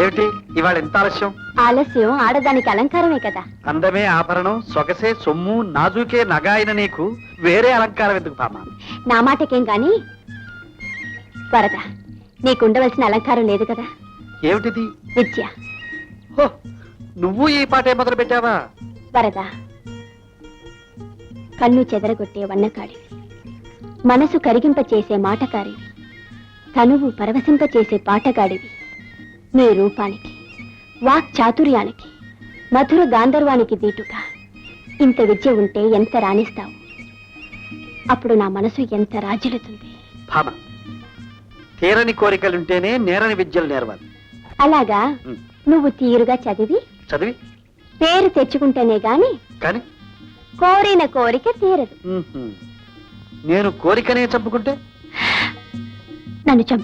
ఏమిటి? ఇవాళ ఎంత ఆలస్యం? ఆలస్యం ఆడదానికి అలంకారమే కదా. అందమే ఆభరణం సొగసే సొమ్ము నాజుకే నగాయన నీకు వేరే అలంకారం ఎందుకు బామ్మ? నా మాటకేం గాని? వరద నీకుండవలసిన అలంకారం లేదు కదా? ఏమిటిది? విద్య. హో నువ్వు ఈ పాటే మొదలు పెట్టావా? వరద కన్ను చెదరగొట్టే వన్నకాడివి మనసు కరిగింప చేసే మాటకారివి తనువు పరవశింప చేసే పాటగాడివి. నీ రూపానికి వాక్ చాతుర్యానికి మధుర గాంధర్వానికి దీటుగా ఇంత విద్య ఉంటే ఎంత రాణిస్తావు? అప్పుడు నా మనసు ఎంత రాజ్యలుతుంది భామ తీరని కోరికలుంటేనే నేరని విద్యలు నేర్వాలి. అలాగా? నువ్వు తీరుగా చదివి? చదివి? పేరు తెచ్చుకుంటేనే గాని? కానీ? కోరిన కోరిక తీరదు. ఉహుం, నేను కోరికనే చంపుకుంటే? నన్ను చంపు.